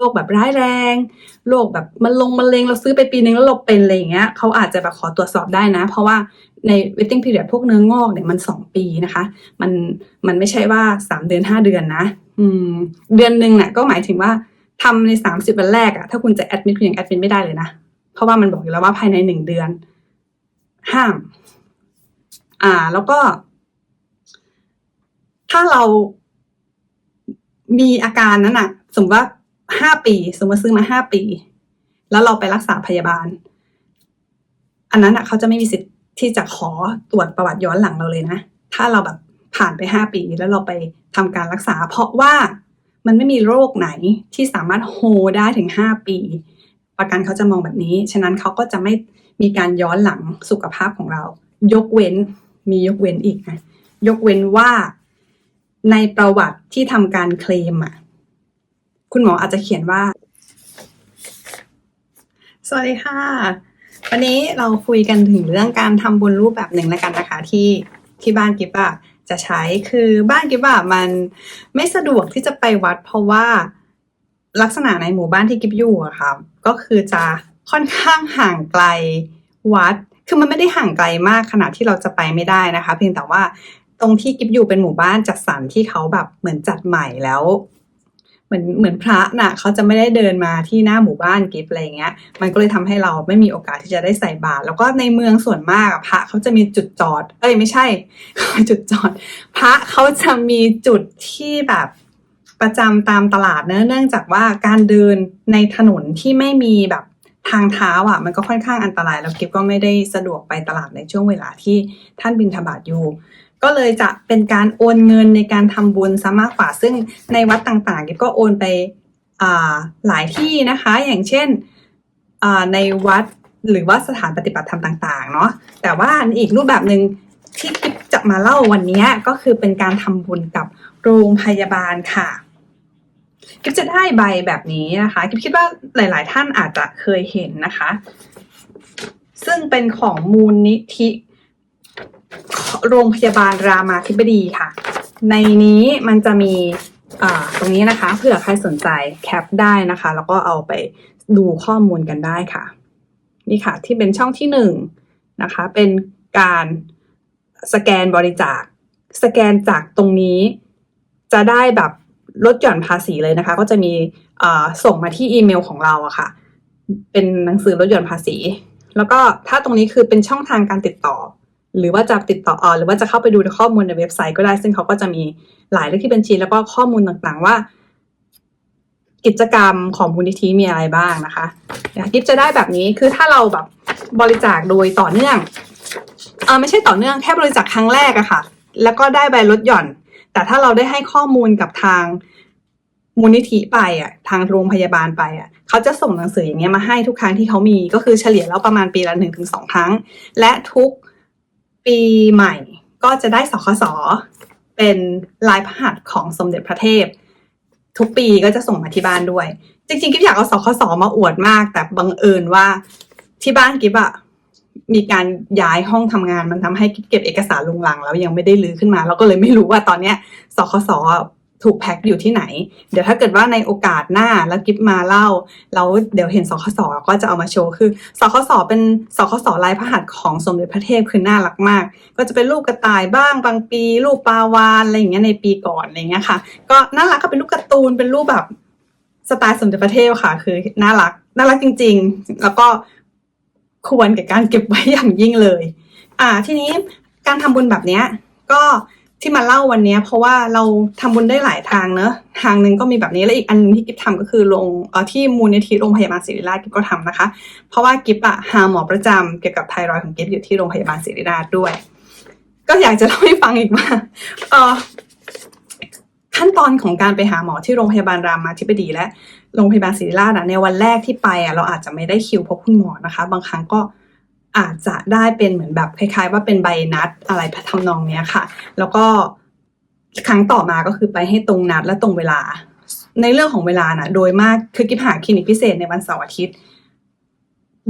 โรคแบบร้ายแรงโรคแบบมันลงมะเร็งเราซื้อไปปีนึงแล้วเราเป็นอะไรอย่างเงี้ยเขาอาจจะแบบขอตรวจสอบได้นะ เพราะว่าใน waiting period พวกเนื้องอกเนี่ยมันสองปีนะคะ มันมันไม่ใช่ว่าสามเดือนห้าเดือนนะอืมเดือนหนึ่งน่ะก็หมายถึงว่าทำในสามสิบวันแรกอะถ้าคุณจะแอดมิดคุณยังแอดมิดไม่ได้เลยนะ เพราะว่ามันบอกอยู่แล้วว่าภายในหนึ่งเดือน ห้าม อ่า แล้วก็ ถ้าเรามีอาการนั้นอะสมมติว่า ห้าปี สมมติซื้อมาห้าปี แล้วเราไปรักษาพยาบาล อันนั้นอะเขาจะไม่มีสิทธิ์ที่จะขอตรวจประวัติย้อนหลังเราเลยนะ ถ้าเราแบบผ่านไปห้าปีแล้วเราไปทำการรักษา เพราะว่ามันไม่มีโรคไหนที่สามารถโฮได้ถึงห้าปี ประกันเขาจะมองแบบนี้ ฉะนั้นเขาก็จะไม่มีการย้อนหลังสุขภาพของเรา ยกเว้นมียกเว้นอีกนะยกเว้นว่าในประวัติที่ทำการเคลมอะ คุณหมออาจจะเขียนว่า สวัสดีค่ะ วันนี้เราคุยกันถึงเรื่องการทำบุญรูปแบบหนึ่งแล้วกันนะคะที่ที่บ้านกิฟอะจะใช้คือบ้านกิฟอะมันไม่สะดวกที่จะไปวัด เพราะว่าลักษณะในหมู่บ้านที่กิฟอยู่อะค่ะก็คือจะค่อนข้างห่างไกลวัด คือมันไม่ได้ห่างไกลมากขนาดที่เราจะไปไม่ได้นะคะ เพียงแต่ว่าตรงที่กิฟอยู่เป็นหมู่บ้านจัดสรรที่เขาแบบเหมือนจัดใหม่แล้ว เหมือนเหมือนพระน่ะเขาจะไม่ได้เดินมาที่หน้าหมู่บ้านกิฟอะไรเงี้ย มันก็เลยทำให้เราไม่มีโอกาสที่จะได้ใส่บาตรแล้วก็ในเมืองส่วนมากพระเขาจะมีจุดจอด เอ้ยไม่ใช่จุดจอด พระเขาจะมีจุดที่แบบประจำตามตลาดเนอะเนื่องจากว่าการเดินในถนนที่ไม่มีแบบทางเท้าอะ มันก็ค่อนข้างอันตราย แล้วกิฟก็ไม่ได้สะดวกไปตลาดในช่วงเวลาที่ท่านบินทบาทอยู่ ก็เลยจะเป็นการโอนเงินในการทำบุญซะมากกว่า ซึ่งในวัดต่างๆกิฟก็โอนไปหลายที่นะคะ อย่างเช่นในวัดหรือว่าสถานปฏิบัติธรรมต่างๆ เนาะ แต่ว่าอีกรูปแบบหนึ่งที่กิฟจะมาเล่าวันนี้ก็คือเป็นการทำบุญกับโรงพยาบาลค่ะกิฟจะได้ใบแบบนี้นะคะกิฟคิดว่าหลาย ๆ ท่านอาจจะเคยเห็นนะคะ ซึ่งเป็นของมูลนิธิ โรงพยาบาลรามาธิบดีค่ะ ในนี้มันจะมีตรงนี้นะคะเผื่อใครสนใจแคปได้นะคะ แล้วก็เอาไปดูข้อมูลกันได้ค่ะ นี่ค่ะที่เป็นช่องที่หนึ่งนะคะ เป็นการสแกนบริจาค สแกนจากตรงนี้ จะได้แบบลดหย่อนภาษีเลยนะคะ ก็จะมีส่งมาที่อีเมลของเราอะค่ะ เป็นหนังสือลดหย่อนภาษี แล้วก็ถ้าตรงนี้คือเป็นช่องทางการติดต่อ หรือว่าจะติดต่ออหรือว่าจะเข้าไปดูในข้อมูลในเว็บไซต์ก็ได้ ซึ่งเขาก็จะมีหลายเลขที่บัญชี แล้วก็ข้อมูลต่างๆว่า กิจกรรมของมูลนิธิมีอะไรบ้างนะคะกิฟจะได้แบบนี้คือถ้าเราแบบบริจาคโดยต่อเนื่องเออไม่ใช่ต่อเนื่องแค่บริจาคครั้งแรกอะค่ะ แล้วก็ได้ใบลดหย่อน แต่ถ้าเราได้ให้ข้อมูลกับทางมูลนิธิไปอะทางโรงพยาบาลไปอะเขาจะส่งหนังสืออย่างเงี้ยมาให้ทุกครั้งที่เขามีก็คือเฉลี่ยแล้วประมาณปีละหนึ่งถึงสองครั้ง และทุก ปีใหม่ก็จะได้สคสเป็นลายพระหัตถ์ของสมเด็จพระเทพ ทุกปีก็จะส่งมาที่บ้านด้วย จริงๆ กิ๊ฟอยากเอาสคสมาอวดมาก แต่บังเอิญว่าที่บ้านกิ๊ฟอะมีการย้ายห้องทำงานมันทำให้กิ๊ฟเก็บเอกสารลุงลัง แล้วยังไม่ได้ลื้อขึ้นมาเราก็เลยไม่รู้ว่าตอนเนี้ยสคส ถูกแพ็คอยู่ที่ไหน เดี๋ยวถ้าเกิดว่าในโอกาสหน้าแล้วกิฟมาเล่าแล้วเดี๋ยวเห็นสคสก็จะเอามาโชว์คือสคสเป็นสคสลายพระหัตถ์ของสมเด็จพระเทพคือน่ารักมาก ก็จะเป็นรูปกระต่ายบ้างบางปี รูปปลาวานอะไรอย่างเงี้ยในปีก่อนอะไรเงี้ยค่ะ ก็น่ารักก็เป็นรูปการ์ตูนเป็นรูปแบบสไตล์สมเด็จพระเทพค่ะ คือน่ารักน่ารักจริง ๆ แล้วก็ควรกับการเก็บไว้อย่างยิ่งเลย อ่า ทีนี้การทำบุญแบบเนี้ยก็ ที่มาเล่าวันนี้เพราะว่าเราทำบุญได้หลายทางเนอะทางหนึ่งก็มีแบบนี้และอีกอันนึงที่กิฟทำก็คือลงเอ่อที่มูลนิธิโรงพยาบาลศิริราชกิฟก็ทำนะคะ เพราะว่ากิฟอะหาหมอประจำเกี่ยวกับไทรอยด์ของกิฟอยู่ที่โรงพยาบาลศิริราชด้วย ก็อยากจะเล่าให้ฟังอีกว่าเออขั้นตอนของการไปหาหมอที่โรงพยาบาลรามาธิบดีและโรงพยาบาลศิริราชอะในวันแรกที่ไปอะเราอาจจะไม่ได้คิวพบคุณหมอนะคะ บางครั้งก็ อาจจะได้เป็นเหมือนแบบคล้าย ๆ ว่าเป็นใบนัดอะไรทำนองเนี้ยค่ะ แล้วก็ครั้งต่อมาก็คือไปให้ตรงนัดและตรงเวลา ในเรื่องของเวลานะโดยมากคือกิฟหาคลินิกพิเศษในวันเสาร์อาทิตย์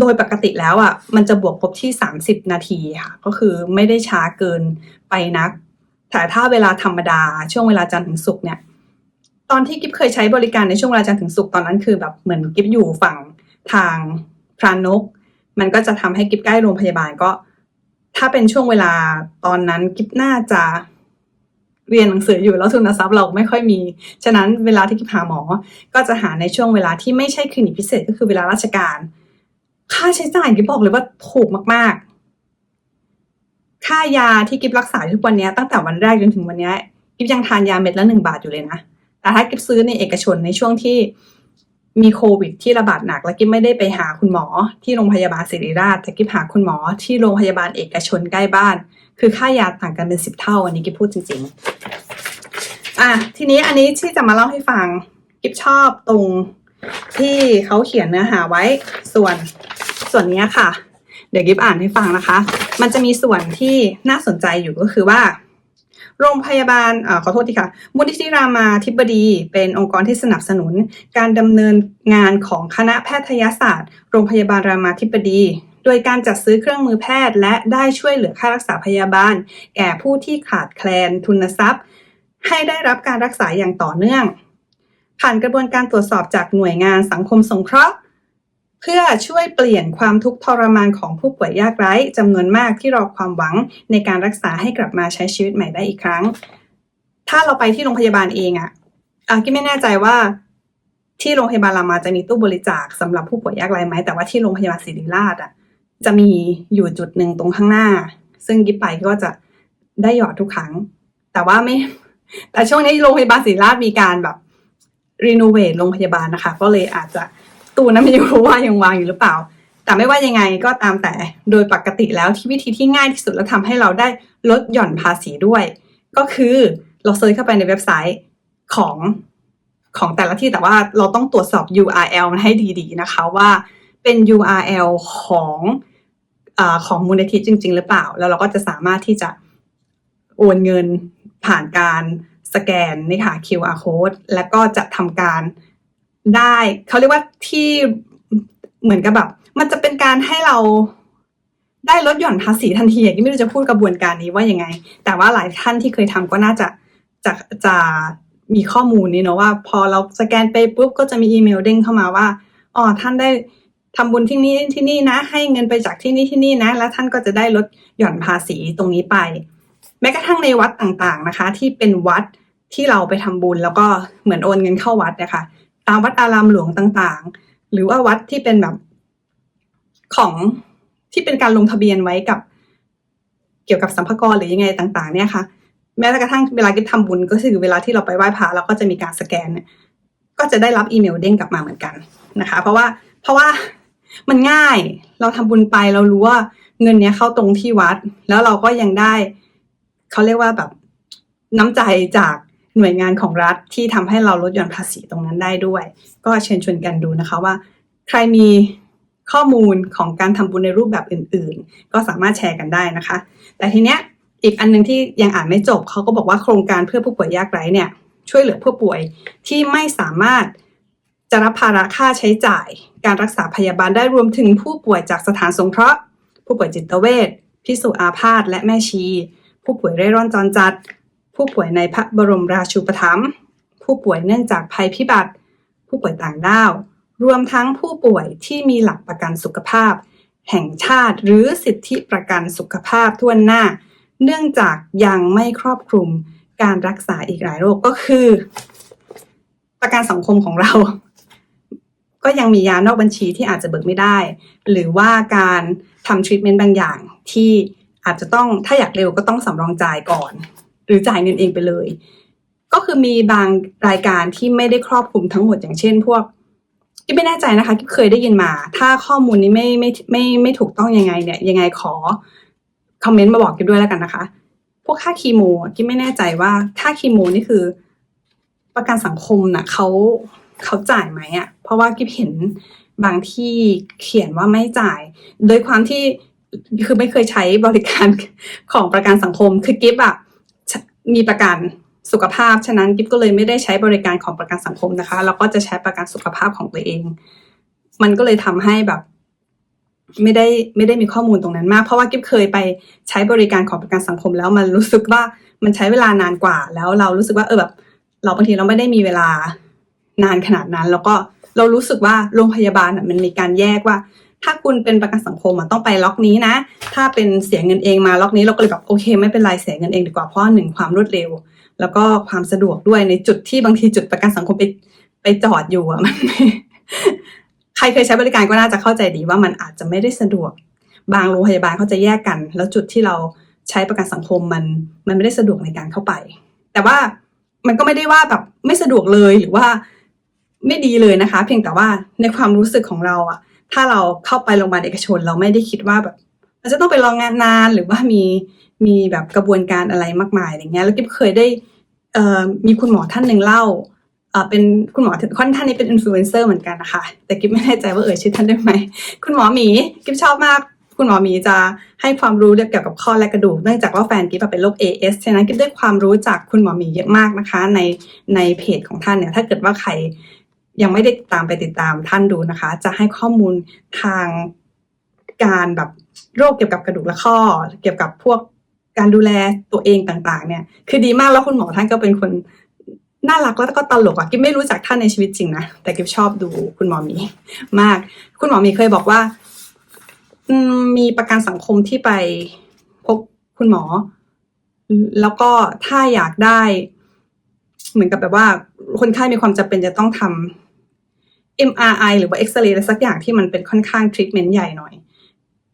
โดยปกติแล้วอะมันจะบวกครบที่ 30 นาทีค่ะ ก็คือไม่ได้ช้าเกินไปนัก แต่ถ้าเวลาธรรมดา ช่วงเวลาจันทร์ถึงศุกร์เนี่ย ตอนที่กิฟเคยใช้บริการในช่วงเวลาจันทร์ถึงศุกร์ตอนนั้นคือแบบเหมือนกิฟอยู่ฝั่งทางพรานก มันก็จะทำให้กิฟใกล้โรงพยาบาลก็ ถ้าเป็นช่วงเวลาตอนนั้นกิฟน่าจะเรียนหนังสืออยู่แล้วทุนทรัพย์เราไม่ค่อยมี ฉะนั้นเวลาที่กิฟหาหมอ ก็จะหาในช่วงเวลาที่ไม่ใช่คลินิกพิเศษก็คือเวลาราชการ ค่าใช้จ่ายกิฟบอกเลยว่าถูกมาก ๆ ค่ายาที่กิฟรักษาทุกวันนี้ตั้งแต่วันแรกจนถึงวันนี้กิฟยังทานยาเม็ดละหนึ่งบาทอยู่เลยนะ แต่ถ้ากิฟซื้อในเอกชนในช่วงที่ มีโควิดที่ระบาดหนัก แล้วกิฟไม่ได้ไปหาคุณหมอที่โรงพยาบาลศิริราชแต่กิฟหาคุณหมอที่โรงพยาบาลเอกชนใกล้บ้าน คือค่ายาต่างกันเป็นสิบเท่า อันนี้กิฟพูดจริง ๆ อะทีนี้อันนี้ที่จะมาเล่าให้ฟังกิฟชอบตรงที่เขาเขียนเนื้อหาไว้ส่วนส่วนนี้ค่ะ เดี๋ยวกิฟอ่านให้ฟังนะคะ มันจะมีส่วนที่น่าสนใจอยู่ก็คือว่า โรงพยาบาลอขอโทษทีค่ะมูลนิธิรามาธิบดีเป็นองค์กรที่สนับสนุน การดำเนินงานของคณะแพทยศาสตร์ โรงพยาบาลรามาธิบดีโดยการจัดซื้อเครื่องมือแพทย์ และได้ช่วยเหลือค่ารักษาพยาบาล แก่ผู้ที่ขาดแคลนทุนทรัพย์ ให้ได้รับการรักษาอย่างต่อเนื่อง ผ่านกระบวนการตรวจสอบจากหน่วยงานสังคมสงเคราะห์ เพื่อช่วยเปลี่ยนความทุกข์ทรมานของผู้ป่วยยากไร้จำนวนมากที่รอความหวังในการรักษาให้กลับมาใช้ชีวิตใหม่ได้อีกครั้ง ถ้าเราไปที่โรงพยาบาลเองอะอะกิ๊ไม่แน่ใจว่าที่โรงพยาบาลรามาจะมีตู้บริจาคสำหรับผู้ป่วยยากไร้ไหมแต่ว่าที่โรงพยาบาลศิริราชอะจะมีอยู่จุดหนึ่งตรงข้างหน้า ซึ่งกิ๊บไปก็จะได้หยอดทุกครั้ง แต่ว่าไม่ แต่ช่วงนี้โรงพยาบาลศิริราชมีการแบบรีโนเวทโรงพยาบาลนะคะ ก็เลยอาจจะ ตู้นั้นไม่รู้ว่ายังวางอยู่หรือเปล่า แต่ไม่ว่ายังไงก็ตามแต่โดยปกติแล้วที่วิธีที่ง่ายที่สุดและทำให้เราได้ลดหย่อนภาษีด้วย ก็คือเราเซิร์ชเข้าไปในเว็บไซต์ของของแต่ละที่แต่ว่าเราต้องตรวจสอบ URL มันให้ดีๆนะคะว่าเป็น URL ของอของมูลนิธิจริง ๆ หรือเปล่า แล้วเราก็จะสามารถที่จะโอนเงินผ่านการสแกนนี่ค่ะ QR code แล้วก็จะทำการ ได้ เขาเรียกว่าที่เหมือนกับแบบ มันจะเป็นการให้เราได้ลดหย่อนภาษีทันทีอย่างที่ไม่รู้จะพูดกระบวนการนี้ว่ายังไง แต่ว่าหลายท่านที่เคยทำก็น่าจะจะจะมีข้อมูลนี้เนาะว่า พอเราสแกนไปปุ๊บก็จะมีอีเมลเด้งเข้ามาว่าอ๋อท่านได้ทำบุญที่นี่ที่นี่นะ ให้เงินไปจากที่นี่ที่นี่นะ แล้วท่านก็จะได้ลดหย่อนภาษีตรงนี้ไป แม้กระทั่งในวัดต่างๆนะคะ ที่เป็นวัดที่เราไปทำบุญแล้วก็เหมือนโอนเงินเข้าวัดนะคะ ตามวัดอารามหลวงต่างๆ หรือว่าวัดที่เป็นแบบของที่เป็นการลงทะเบียนไว้กับ เกี่ยวกับสัมภาระหรือยังไงต่าง ๆ เนี่ยค่ะ แม้กระทั่งเวลากิฟทำบุญก็คือเวลาที่เราไปไหว้พระเราก็จะมีการสแกนเนี่ยก็จะได้รับอีเมลเด้งกลับมาเหมือนกันนะคะ เพราะว่าเพราะว่ามันง่ายเราทำบุญไปเรารู้ว่าเงินเนี้ยเข้าตรงที่วัด แล้วเราก็ยังได้เขาเรียกว่าแบบน้ำใจจาก หน่วยงานของรัฐที่ทำให้เราลดหย่อนภาษีตรงนั้นได้ด้วย ก็เชิญชวนกันดูนะคะว่า ใครมีข้อมูลของการทำบุญในรูปแบบอื่น ๆ ก็สามารถแชร์กันได้นะคะ แต่ทีเนี้ยอีกอันหนึงที่ยังอ่านไม่จบเขาก็บอกว่าโครงการเพื่อผู้ป่วยยากไร้เนี่ยช่วยเหลือผู้ป่วยที่ไม่สามารถจะรับภาระค่าใช้จ่าย การรักษาพยาบาลได้รวมถึงผู้ป่วยจากสถานสงเคราะห์ ผู้ป่วยจิตเวชพิสุอาพาธและแม่ชี ผู้ป่วยเร่ร่อนจรจัด ผู้ป่วยในพระบรมราชูปถัมภ์ผู้ป่วยเนื่องจากภัยพิบัติ ผู้ป่วยต่างด้าว รวมทั้งผู้ป่วยที่มีหลักประกันสุขภาพ แห่งชาติหรือสิทธิประกันสุขภาพทั่วหน้า เนื่องจากยังไม่ครอบคลุมการรักษาอีกหลายโรคก็คือ ประกันสังคมของเรา ก็ยังมียานอกบัญชีที่อาจจะเบิกไม่ได้ หรือว่าการทำทรีทเมนต์บางอย่างที่อาจจะต้องถ้าอยากเร็วก็ต้องสำรองจ่ายก่อน หรือจ่ายเงินเองไปเลย ก็คือมีบางรายการที่ไม่ได้ครอบคลุมทั้งหมดอย่างเช่น พวกกิ๊บไม่แน่ใจนะคะกิ๊บเคยได้ยินมา ถ้าข้อมูลนี้ไม่ไม่ไม่ไม่ถูกต้องยังไงเนี่ย ยังไงขอคอมเมนต์มาบอกกิ๊บด้วยแล้วกันนะคะ พวกค่าคีโมอะกิ๊บไม่แน่ใจว่าค่าคีโมนี่คือ ประกันสังคมน่ะเขาเขาจ่ายไหมอะ เพราะว่ากิ๊บเห็นบางที่เขียนว่าไม่จ่าย โดยความที่คือไม่เคยใช้บริการของประกันสังคมคือกิ๊บอะ มีประกันสุขภาพ ฉะนั้นกิ๊บก็เลยไม่ได้ใช้บริการของประกันสังคมนะคะแล้วก็จะใช้ประกันสุขภาพของตัวเอง มันก็เลยทำให้แบบ ไม่ได้ไม่ได้มีข้อมูลตรงนั้นมาก เพราะว่ากิ๊บเคยไปใช้บริการของประกันสังคมแล้วมันรู้สึกว่ามันใช้เวลานานกว่า แล้วเรารู้สึกว่าเออแบบ เราบางทีเราไม่ได้มีเวลานานขนาดนั้น แล้วก็เรารู้สึกว่าโรงพยาบาลมันมีการแยกว่า ถ้าคุณเป็นประกันสังคมต้องไปล็อกนี้นะ ถ้าเป็นเสียเงินเองมาล็อกนี้เราก็เลยแบบโอเค ไม่เป็นไรเสียเงินเองดีกว่าเพราะหนึ่งความรวดเร็ว แล้วก็ความสะดวกด้วยในจุดที่บางทีจุดประกันสังคมไปไปจอดอยู่อะมันใครเคยใช้บริการก็น่าจะเข้าใจดีว่ามันอาจจะไม่ได้สะดวก บางโรงพยาบาลเขาจะแยกกัน แล้วจุดที่เราใช้ประกันสังคมมันมันไม่ได้สะดวกในการเข้าไป แต่ว่ามันก็ไม่ได้ว่าแบบไม่สะดวกเลยหรือว่าไม่ดีเลยนะคะ เพียงแต่ว่าในความรู้สึกของเราอะ ถ้าเราเข้าไปโรงพยาบาลเอกชน เราไม่ได้คิดว่าแบบเราจะต้องไปรองงานนานหรือว่ามีมีแบบกระบวนการอะไรมากมายอะไรเงี้ยแล้วกิ๊บเคยได้มีคุณหมอท่านหนึ่งเล่าเป็นคุณหมอค่อนท่านนี้เป็นอินฟลูเอนเซอร์เหมือนกันนะคะแต่กิ๊บไม่แน่ใจว่าเอ่ยชื่อท่านได้ไหมคุณหมอหมีกิ๊บชอบมาก คุณหมอหมีจะให้ความรู้เกี่ยวกับข้อและกระดูกเนื่องจากว่าแฟนกิ๊บเป็นโรค AS ฉะนั้นกิ๊บได้ความรู้จากคุณหมอหมีเยอะมากนะคะ ในในเพจของท่านเนี่ยถ้าเกิดว่าใคร ยังไม่ได้ตามไปติดตามท่านดูนะคะ จะให้ข้อมูลทางการแบบโรคเกี่ยวกับกระดูกและข้อ เกี่ยวกับพวกการดูแลตัวเองต่างๆ เนี่ย คือดีมากแล้วคุณหมอท่านก็เป็นคนน่ารักแล้วก็ตลกอะกิ๊บไม่รู้จักท่านในชีวิตจริงนะแต่กิ๊บชอบดูคุณหมอมีมาก คุณหมอมีเคยบอกว่ามมีประกันสังคมที่ไปพบคุณหมอ แล้วก็ถ้าอยากได้ เหมือนกับแบบว่า คนไข้มีความจำเป็นจะต้องทำ MRI หรือว่าเอ็กซเรย์อะไรสักอย่างที่มันเป็นค่อนข้างทรีทเมนต์ใหญ่หน่อย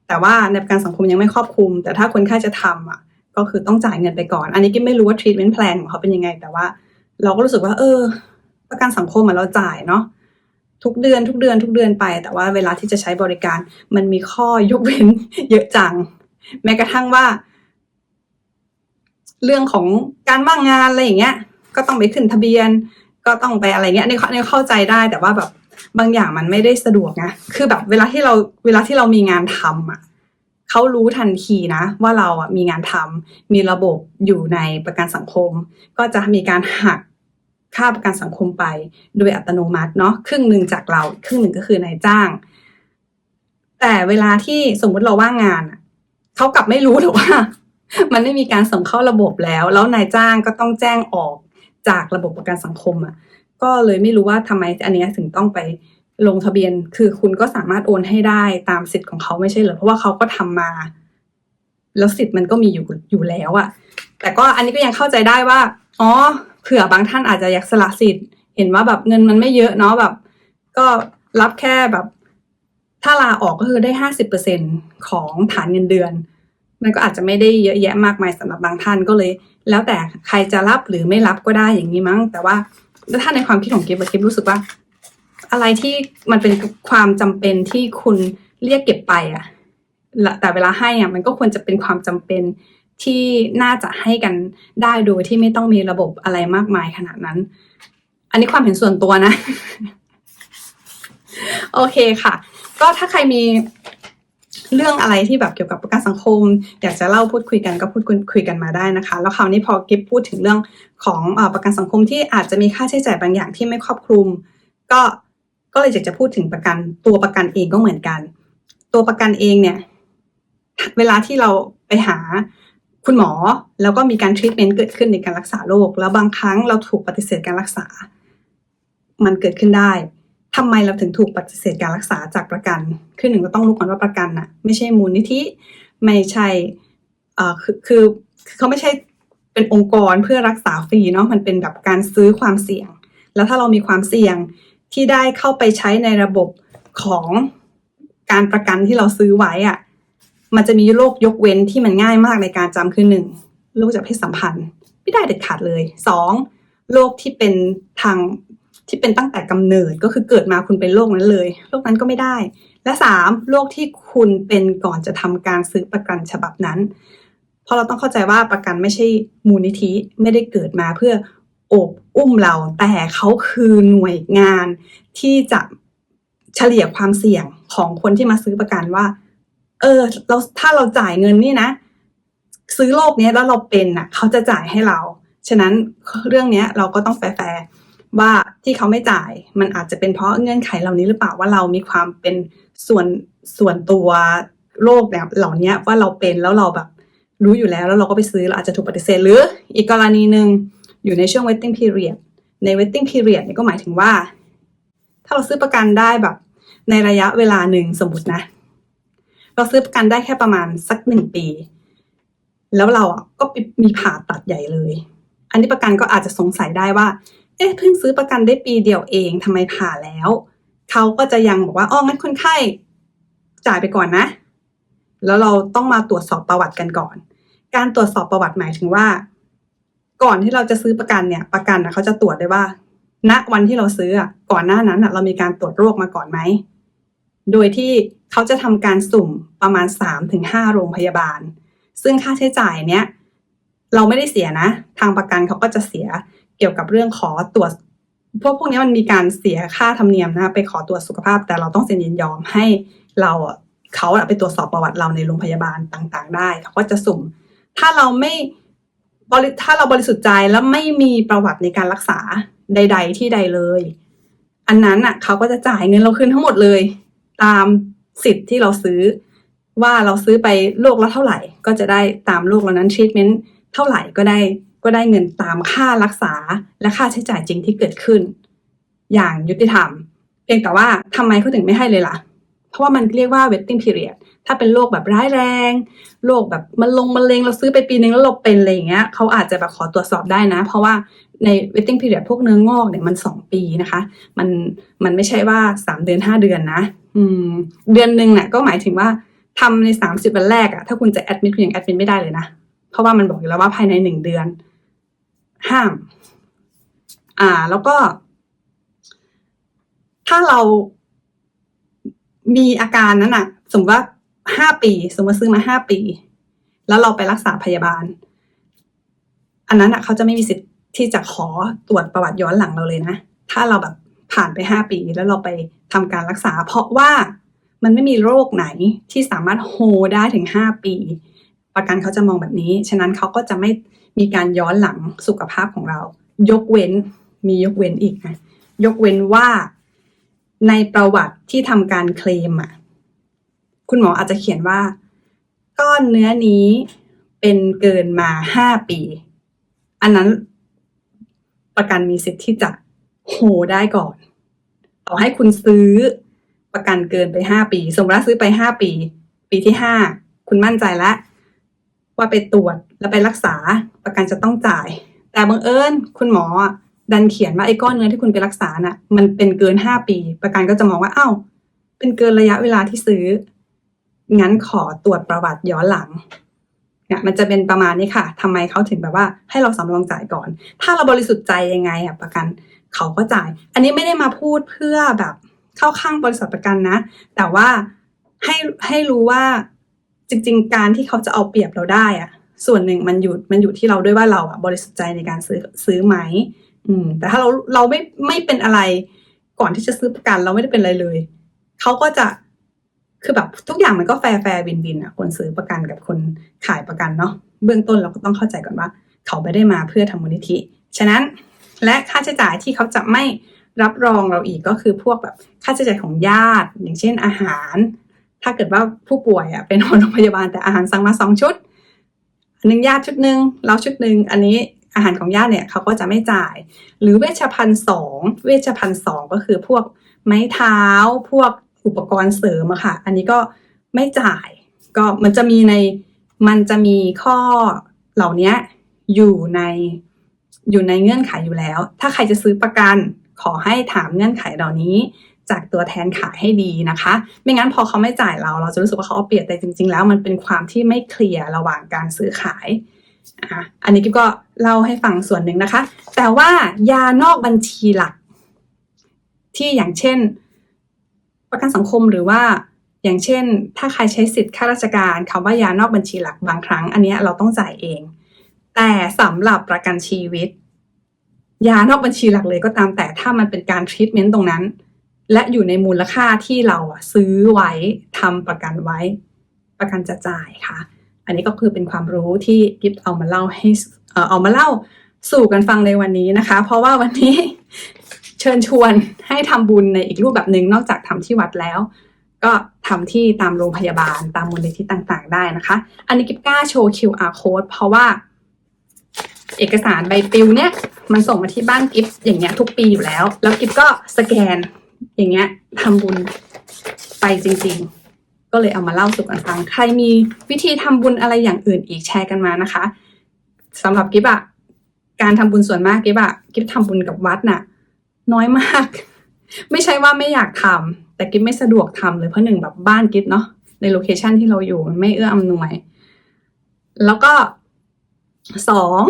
แต่ว่าในประกันสังคมยังไม่ครอบคลุม แต่ถ้าคนไข้จะทำอะก็คือต้องจ่ายเงินไปก่อน อันนี้ก็ไม่รู้ว่าทรีทเมนต์แพลนของเขาเป็นยังไง แต่ว่าเราก็รู้สึกว่า เออ ประกันสังคมอะเราจ่ายเนาะทุกเดือนทุกเดือนทุกเดือนไป แต่ว่าเวลาที่จะใช้บริการมันมีข้อยกเว้น เยอะจัง แม้กระทั่งว่า เรื่องของการว่างงานอะไรอย่างเงี้ย ก็ต้องไปขึ้นทะเบียน ก็ต้องไปอะไรเงี้ยในในเข้าใจได้แต่ว่าแบบ บางอย่างมันไม่ได้สะดวกนะคือแบบเวลาที่เราเวลาที่เรามีงานทำอะเขารู้ทันทีนะ ว่าเราอะมีงานทำมีระบบอยู่ในประกันสังคม ก็จะมีการหักค่าประกันสังคมไป โดยอัตโนมัติเนาะครึ่งหนึ่งจากเราครึ่งหนึ่งก็คือนายจ้าง แต่เวลาที่สมมุติเราว่างงานเขากลับไม่รู้หรอกว่า มันไม่มีการส่งเข้าระบบแล้ว แล้วนายจ้างก็ต้องแจ้งออกจากระบบประกันสังคมอะ ก็เลยไม่รู้ว่าทำไมอันนี้ถึงต้องไปลงทะเบียน คือคุณก็สามารถโอนให้ได้ตามสิทธิ์ของเขาไม่ใช่เหรอ เพราะว่าเขาก็ทำมา แล้วสิทธิ์มันก็มีอยู่อยู่แล้วอะแต่ก็อันนี้ก็ยังเข้าใจได้ว่า อ๋อ เผื่อบางท่านอาจจะอยากสละสิทธิ์ เห็นว่าแบบเงินมันไม่เยอะเนาะแบบ ก็รับแค่แบบ ถ้าลาออกก็คือได้ห้าสิบเปอร์เซ็นของฐานเงินเดือน มันก็อาจจะไม่ได้เยอะแยะมากมายสำหรับบางท่านก็เลย แล้วแต่ใครจะรับหรือไม่รับก็ได้อย่างนี้มั้ง แต่ว่า ถ้าในความคิดของกิฟต์อะกิฟรู้สึกว่า อะไรที่มันเป็นความจำเป็นที่คุณเรียกเก็บไปอะแต่เวลาให้อะมันก็ควรจะเป็นความจำเป็นที่น่าจะให้กันได้โดยที่ไม่ต้องมีระบบอะไรมากมายขนาดนั้น อันนี้ความเห็นส่วนตัวนะ โอเคค่ะ ก็ถ้าใครมีเรื่องอะไรที่แบบเกี่ยวกับประกันสังคม อยากจะเล่าพูดคุยกันก็พูดคุยกันมาได้นะคะ แล้วคราวนี้พอกิฟพูดถึงเรื่อง ของอประกันสังคมที่อาจจะมีค่าใช้จ่ายบางอย่างที่ไม่ครอบคลุม ก็ก็เลยอยากจะพูดถึงประกันตัวประกันเองก็เหมือนกัน ตัวประกันเองเนี่ยเวลาที่เราไปหาคุณหมอแล้วก็มีการทรีทเมนต์เกิดขึ้นในการรักษาโรคแล้วบางครั้งเราถูกปฏิเสธการรักษา มันเกิดขึ้นได้ทำไมเราถึงถูกปฏิเสธการรักษาจากประกันคือหนึ่งเราต้องรู้ก่อนว่าประกันน่ะ ไม่ใช่มูลนิธิไม่ใช่อ่อคือคือคือเขาไม่ใช่ เป็นองค์กรเพื่อรักษาฟรีเนาะมันเป็นแบบการซื้อความเสี่ยง แล้วถ้าเรามีความเสี่ยงที่ได้เข้าไปใช้ในระบบของการประกันที่เราซื้อไว้อะมันจะมีโรคยกเว้นที่มันง่ายมากในการจำคือหนึ่งโรคจากเพศสัมพันธ์ ไม่ได้เด็ดขาดเลยสองโรคที่เป็นทางที่เป็นตั้งแต่กำเนิดก็คือเกิดมาคุณเป็นโรคนั้นเลยโรคนั้นก็ไม่ได้ และสามโรคที่คุณเป็นก่อนจะทำการซื้อประกันฉบับนั้น เพราะเราต้องเข้าใจว่าประกันไม่ใช่มูลนิธิไม่ได้เกิดมาเพื่อโอบอุ้มเรา แต่เขาคือหน่วยงานที่จะเฉลี่ยความเสี่ยงของคนที่มาซื้อประกันว่า เออ เราถ้าเราจ่ายเงินนี่นะ ซื้อโรคเนี้ยแล้วเราเป็นอะ เขาจะจ่ายให้เรา ฉะนั้นเรื่องเนี้ยเราก็ต้องแฟร์ว่าที่เขาไม่จ่ายมันอาจจะเป็นเพราะเงื่อนไขเหล่านี้หรือเปล่าว่าเรามีความเป็นส่วนส่วนตัวโรคแบบเหล่านี้ว่าเราเป็นแล้วเราแบบ รู้อยู่แล้วแล้วเราก็ไปซื้อเราอาจจะถูกปฏิเสธหรืออีกกรณีหนึ่งอยู่ในช่วง waiting period ใน waiting period นี่ก็หมายถึงว่า ถ้าเราซื้อประกันได้แบบ ในระยะเวลาหนึ่งสมมตินะ เราซื้อประกันได้แค่ประมาณสักหนึ่งปี แล้วเราอะก็มีผ่าตัดใหญ่เลย อันนี้ประกันก็อาจจะสงสัยได้ว่า เอ๊ะเพิ่งซื้อประกันได้ปีเดียวเองทำไมผ่าแล้ว เขาก็จะยังบอกว่าอ๋องั้นคนไข้จ่ายไปก่อนนะ แล้วเราต้องมาตรวจสอบประวัติกันก่อน การตรวจสอบประวัติหมายถึงว่า ก่อนที่เราจะซื้อประกันเนี่ย ประกันนะเขาจะตรวจได้ว่า ณวันที่เราซื้อก่อนหน้านั้นเรามีการตรวจโรคมาก่อนไหมโดยที่เขาจะทำการสุ่มประมาณ 3-5ถึงโรงพยาบาล ซึ่งค่าใช้จ่ายเนี้ยเราไม่ได้เสียนะ ทางประกันเขาก็จะเสียเกี่ยวกับเรื่องขอตรวจ พวกพวกนี้มันมีการเสียค่าธรรมเนียมนะ ไปขอตรวจสุขภาพ แต่เราต้องเซ็นยินยอมให้เรา เขาไปตรวจสอบประวัติเราในโรงพยาบาลต่างๆ ได้เขาก็จะสุ่ม ถ้าเราไม่บริถ้าเราบริสุทธิ์ใจแล้วไม่มีประวัติในการรักษาใด ๆ ที่ใดเลย อันนั้นอะเขาก็จะจ่ายเงินเราคืนทั้งหมดเลย ตามสิทธิ์ที่เราซื้อ ว่าเราซื้อไปโรคละเท่าไหร่ ก็จะได้ตามโรคแล้วนั้นทรีทเมนต์เท่าไหร่ก็ได้ก็ได้เงินตามค่ารักษาและค่าใช้จ่ายจริงที่เกิดขึ้น อย่างยุติธรรม เพียงแต่ว่าทำไมเขาถึงไม่ให้เลยล่ะ ราะว่ามันเรียกว่า waiting period ถ้าเป็นโรคแบบร้ายแรงโรคแบบมันลงมะเร็งเราซื้อไปปีนึงแล้วเราเป็นอะไรอย่างเงี้ยเขาอาจจะแบบขอตรวจสอบได้นะ เพราะว่าใน waiting period พวกเนื้องอกเนี่ยมันสองปีนะคะ มันมันไม่ใช่ว่าสามเดือนห้าเดือนนะ อืม เดือนหนึ่งเนี่ยก็หมายถึงว่าทำในสามสิบวันแรกอะถ้าคุณจะแอดมิดคุณยังแอดมิดไม่ได้เลยนะ เพราะว่ามันบอกอยู่แล้วว่าภายในหนึ่งเดือน ห้าม อ่า แล้วก็ ถ้าเรา มีอาการนั้นอะสมมติว่าห้าปี สมมติซื้อมาห้าปี แล้วเราไปรักษาพยาบาล อันนั้นอะเขาจะไม่มีสิทธิ์ที่จะขอตรวจประวัติย้อนหลังเราเลยนะ ถ้าเราแบบผ่านไปห้าปีแล้วเราไปทำการรักษา เพราะว่ามันไม่มีโรคไหนที่สามารถโฮได้ถึงห้าปี ประกันเขาจะมองแบบนี้ ฉะนั้นเขาก็จะไม่มีการย้อนหลังสุขภาพของเรา ยกเว้นมียกเว้นอีกนะยกเว้นว่า ในประวัติที่ทำการเคลมอะคุณหมออาจจะเขียนว่า ก้อนเนื้อนี้เป็นเกินมาห้าปี อันนั้นประกันมีสิทธิ์ที่จะโหได้ก่อน ต่อให้คุณซื้อประกันเกินไปห้าปี สมมติว่าซื้อไปห้าปี ปีที่ห้าคุณมั่นใจแล้วว่าไปตรวจแล้วไปรักษาประกันจะต้องจ่าย แต่บังเอิญคุณหมอ ดันเขียนว่าไอ้ก้อนเนื้อที่คุณไปรักษาน่ะ มันเป็นเกินห้าปี ประกันก็จะมองว่าอ้าวเป็นเกินระยะเวลาที่ซื้อ งั้นขอตรวจประวัติย้อนหลังเนี่ยมันจะเป็นประมาณนี้ค่ะทำไมเขาถึงแบบว่าให้เราสำรองจ่ายก่อน ถ้าเราบริสุทธิ์ใจยังไงอะประกันเขาก็จ่าย อันนี้ไม่ได้มาพูดเพื่อแบบเข้าข้างบริษัทประกันนะ แต่ว่าให้ให้รู้ว่าจริง ๆ การที่เขาจะเอาเปรียบเราได้อะ ส่วนหนึ่งมันอยู่มันอยู่ที่เราด้วยว่าเราอะบริสุทธิ์ใจในการซื้อซื้อไหม อืม แต่ถ้าเราเราไม่ไม่เป็นอะไร ก่อนที่จะซื้อประกัน เราไม่ได้เป็นอะไรเลย เขาก็จะคือแบบทุกอย่างมันก็แฟร์แฟร์วินวินอะคนซื้อประกันกับคนขายประกันเนาะเบื้องต้นเราก็ต้องเข้าใจก่อนว่า เขาไม่ได้มาเพื่อทำมูลนิธิ ฉะนั้นและค่าใช้จ่ายที่เขาจะไม่รับรองเราอีกก็คือพวกแบบค่าใช้จ่ายของญาติ อย่างเช่นอาหาร ถ้าเกิดว่าผู้ป่วยอะเป็นโรงพยาบาลแต่อาหารสั่งมาสองชุดอันหนึ่งญาติชุดหนึ่งเราชุดหนึ่งอันนี้ อาหารของญาติเนี่ยเขาก็จะไม่จ่าย หรือเวชภัณฑ์สองเวชภัณฑ์สองก็คือพวกไม้เท้า พวกอุปกรณ์เสริมอะค่ะ อันนี้ก็ไม่จ่าย ก็มันจะมีในมันจะมีข้อเหล่านี้อยู่ในอยู่ในเงื่อนไขอยู่แล้ว ถ้าใครจะซื้อประกันขอให้ถามเงื่อนไขเหล่านี้ จากตัวแทนขายให้ดีนะคะ ไม่งั้นพอเขาไม่จ่ายเรา เราจะรู้สึกว่าเขาเอาเปรียบแต่จริง ๆ แล้วมันเป็นความที่ไม่เคลียร์ระหว่างการซื้อขาย อะอันนี้กิ๊บก็เล่าให้ฟังส่วนหนึ่งนะคะ แต่ว่ายานอกบัญชีหลัก ที่อย่างเช่น ประกันสังคมหรือว่าอย่างเช่น ถ้าใครใช้สิทธิ์ข้าราชการคำว่ายานอกบัญชีหลักบางครั้ง อันนี้เราต้องจ่ายเอง แต่สำหรับประกันชีวิต ยานอกบัญชีหลักเลยก็ตามแต่ถ้ามันเป็นการทรีทเมนต์ตรงนั้น และอยู่ในมูลค่าที่เราซื้อไว้ทำประกันไว้ ประกันจะจ่ายค่ะ อันนี้ก็คือเป็นความรู้ที่กิฟเอามาเล่าให้เอ่อเอามาเล่าสู่กันฟังในวันนี้นะคะ เพราะว่าวันนี้เชิญชวนให้ทำบุญในอีกรูปแบบหนึ่งนอกจากทำที่วัดแล้ว ก็ทำที่ตามโรงพยาบาลตามมูลนิธิต่างๆ ได้นะคะ อันนี้กิฟกล้าโชว์ QR code เพราะว่า เอกสารใบปลิวเนี่ย มันส่งมาที่บ้านกิฟอย่างเงี้ยทุกปีอยู่แล้ว แล้วกิฟก็สแกนอย่างเงี้ยทำบุญไปจริง ๆ ก็เลยเอามาเล่าสู่กันฟัง ใครมีวิธีทำบุญอะไรอย่างอื่นอีกแชร์กันมานะคะสำหรับกิฟอะการทำบุญส่วนมากกิฟอะกิฟทำบุญกับวัดน่ะ น้อยมาก ไม่ใช่ว่าไม่อยากทำแต่กิฟไม่สะดวกทำเลยเพราะหนึ่งแบบบ้านกิฟเนาะในโลเคชันที่เราอยู่มันไม่เอื้ออำนวย แล้วก็สอง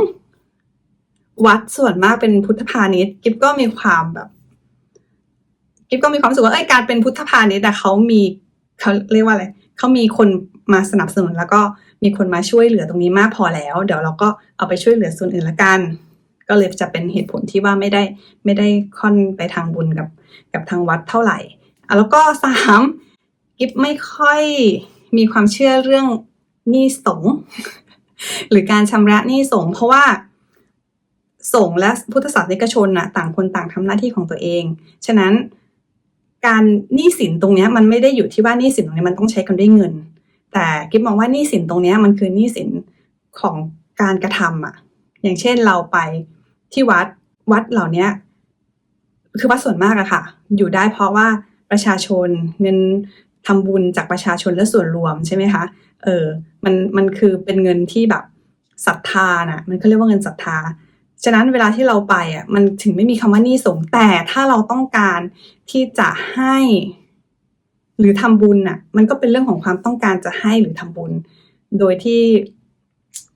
วัดส่วนมากเป็นพุทธพาณิชย์กิฟก็มีความแบบกิฟก็มีความรู้สึกว่าเอ้ยการเป็นพุทธพาณิชย์แต่เขามี เขาเรียกว่าอะไรเขามีคนมาสนับสนุนแล้วก็มีคนมาช่วยเหลือตรงนี้มากพอแล้ว เดี๋ยวเราก็เอาไปช่วยเหลือส่วนอื่นละกัน ก็เลยจะเป็นเหตุผลที่ว่าไม่ได้ไม่ได้ค่อนไปทางบุญกับกับทางวัดเท่าไหร่อะแล้วก็สามกิฟไม่ค่อยมีความเชื่อเรื่องหนี้สงหรือการชำระหนี้สงเพราะว่าสงและพุทธศาสนิกชนน่ะต่างคนต่างทำหน้าที่ของตัวเอง ฉะนั้น การหนี้สินตรงนี้มันไม่ได้อยู่ที่ว่าหนี้สินตรงนี้มันต้องใช้กันด้วยเงิน แต่กิ๊ฟมองว่าหนี้สินตรงนี้มันคือหนี้สินของการกระทำอะ อย่างเช่นเราไปที่วัดวัดเหล่าเนี้ยคือวัดส่วนมากอะค่ะ อยู่ได้เพราะว่าประชาชนเงินทำบุญจากประชาชนและส่วนรวมใช่ไหมคะ เออ มัน มันคือเป็นเงินที่แบบศรัทธาน่ะมันก็เรียกว่าเงินศรัทธา ฉะนั้นเวลาที่เราไปอะมันถึงไม่มีคำว่าหนี้สงแต่ถ้าเราต้องการที่จะให้ หรือทำบุญน่ะ มันก็เป็นเรื่องของความต้องการจะให้หรือทำบุญ โดยที่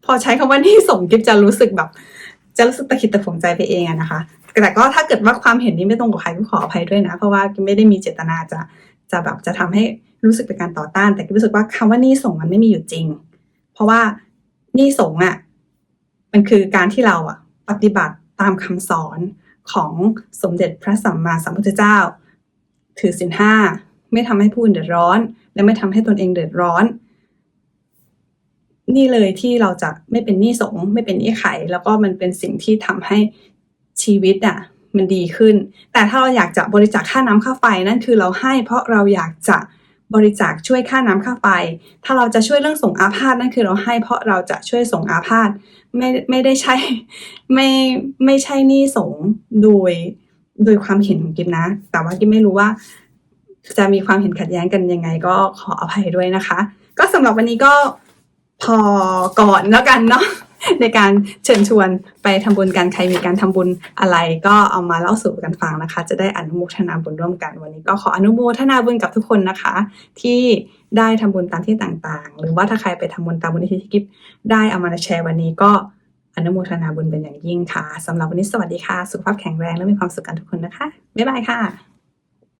พอใช้คำว่าหนี้สงกิฟจะรู้สึกแบบ จะรู้สึกตะขิดตะขวงใจไปเองอะนะคะ แต่ก็ถ้าเกิดว่าความเห็นนี้ไม่ตรงกับใครก็ขออภัยด้วยนะ เพราะว่าไม่ได้มีเจตนาจะจะแบบจะทำให้รู้สึกเป็นการต่อต้าน แต่กิฟรู้สึกว่าคำว่านี้สงมันไม่มีอยู่จริง เพราะว่านี้สงฆ์อะมันคือการที่เราอะ ปฏิบัติตามคำสอนของสมเด็จพระสัมมาสัมพุทธเจ้า ถือศีลห้าไม่ทำให้ผู้อื่นเดือดร้อน และไม่ทำให้ตนเองเดือดร้อน นี่เลยที่เราจะไม่เป็นหนี้สงไม่เป็นหนี้ไข แล้วก็มันเป็นสิ่งที่ทำให้ชีวิตอะมันดีขึ้น แต่ถ้าเราอยากจะบริจาคค่าน้ำค่าไฟนั่นคือเราให้เพราะเราอยากจะ บริจาคช่วยค่าน้ำค่าไฟถ้าเราจะช่วยเรื่องส่งอาพาธนั่นคือเราให้เพราะเราจะช่วยส่งอาพาธไม่ไม่ได้ใช่ไม่ไม่ใช่นี้สงโดยโดยความเห็นของกิมนะ แต่ว่ากิมไม่รู้ว่า จะมีความเห็นขัดแย้งกันยังไง ก็ขออภัยด้วยนะคะ ก็สำหรับวันนี้ก็พอก่อนแล้วกันเนาะ ในการเชิญชวนไปทำบุญกันใครมีการทำบุญอะไร ก็เอามาเล่าสู่กันฟังนะคะ จะได้อนุโมทนาบุญร่วมกัน วันนี้ก็ขออนุโมทนาบุญกับทุกคนนะคะ ที่ได้ทำบุญตามที่ต่างๆ หรือว่าถ้าใครไปทำบุญตามบุญที่กิฟได้เอามาแชร์วันนี้ก็อนุโมทนาบุญเป็นอย่างยิ่งค่ะสำหรับวันนี้สวัสดีค่ะ สุขภาพแข็งแรงและมีความสุขกันทุกคนนะคะบ๊ายบายค่ะ